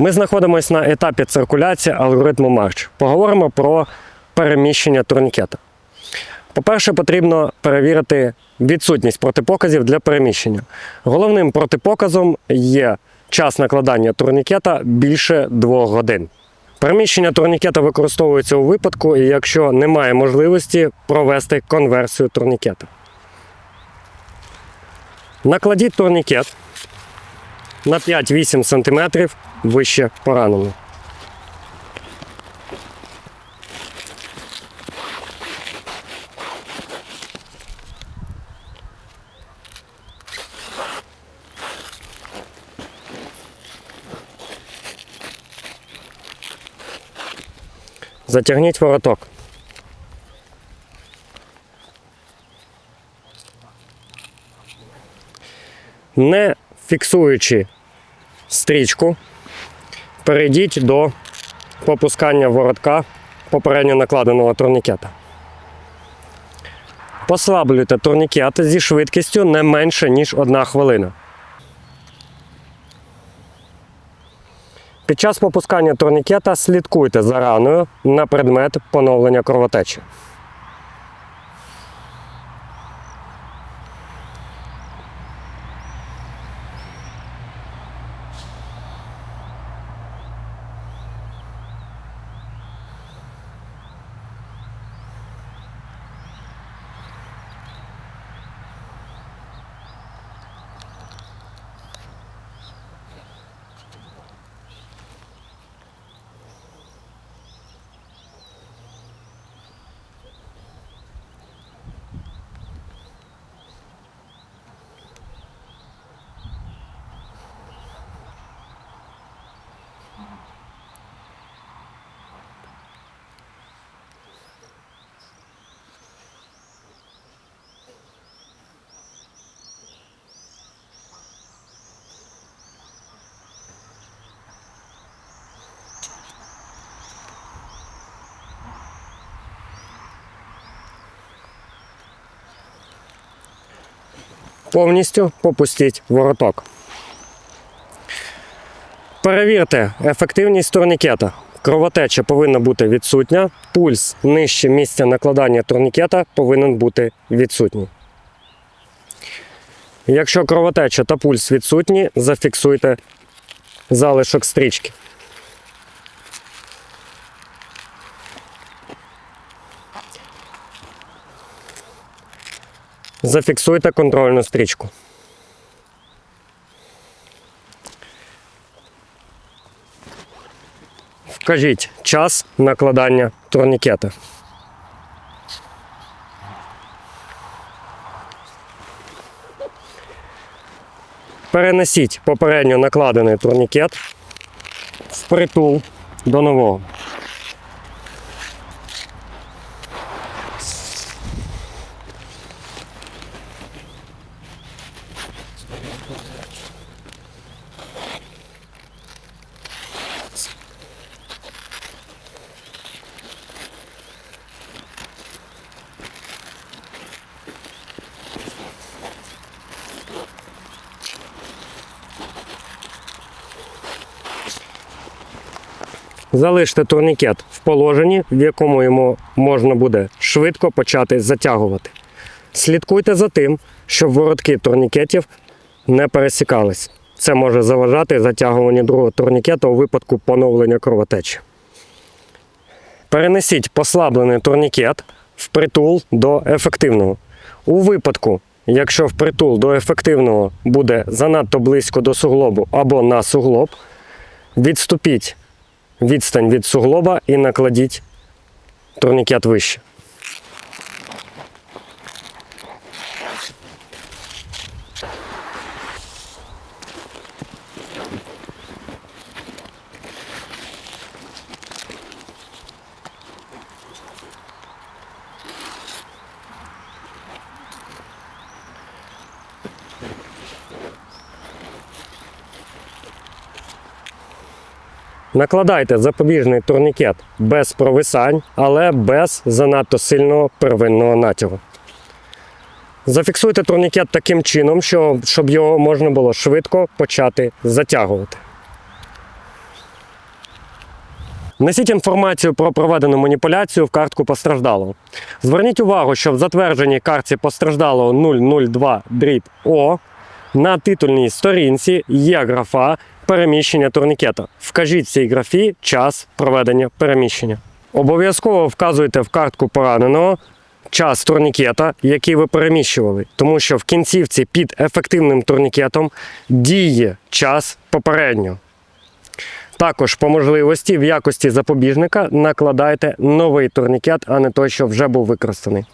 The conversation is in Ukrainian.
Ми знаходимося на етапі циркуляції алгоритму Марч. Поговоримо про переміщення турнікета. По-перше, потрібно перевірити відсутність протипоказів для переміщення. Головним протипоказом є час накладання турнікета більше 2 годин. Переміщення турнікета використовується у випадку, якщо немає можливості провести конверсію турнікета. Накладіть турнікет на 5-8 см вище пораненого. Затягніть вороток. Не фіксуючи стрічку, перейдіть до попускання воротка попередньо накладеного турнікета. Послаблюйте турнікет зі швидкістю не менше, ніж 1 хвилина. Під час попускання турнікета слідкуйте за раною на предмет поновлення кровотечі. Повністю попустіть вороток. Перевірте ефективність турнікета. Кровотеча повинна бути відсутня, пульс нижче місця накладання турнікета повинен бути відсутній. Якщо кровотеча та пульс відсутні, зафіксуйте залишок стрічки. Зафіксуйте контрольну стрічку. Вкажіть час накладання турнікета. Перенесіть попередньо накладений турнікет впритул до нового. Залиште турнікет в положенні, в якому йому можна буде швидко почати затягувати. Слідкуйте за тим, щоб воротки турнікетів не пересікались. Це може заважати затягуванню другого турнікета у випадку поновлення кровотечі. Перенесіть послаблений турнікет впритул до ефективного. У випадку, якщо впритул до ефективного буде занадто близько до суглобу або на суглоб, відступіть відстань від суглоба і накладіть турнікет вище. Накладайте запобіжний турнікет без провисань, але без занадто сильного первинного натягу. Зафіксуйте турнікет таким чином, щоб його можна було швидко почати затягувати. Внесіть інформацію про проведену маніпуляцію в картку постраждалого. Зверніть увагу, що в затвердженій картці постраждалого 002 дріб О на титульній сторінці є графа переміщення турнікета. Вкажіть в цій графі час проведення переміщення. Обов'язково вказуйте в картку пораненого час турнікета, який ви переміщували, тому що в кінцівці під ефективним турнікетом діє час попередньо. Також по можливості в якості запобіжника накладайте новий турнікет, а не той, що вже був використаний.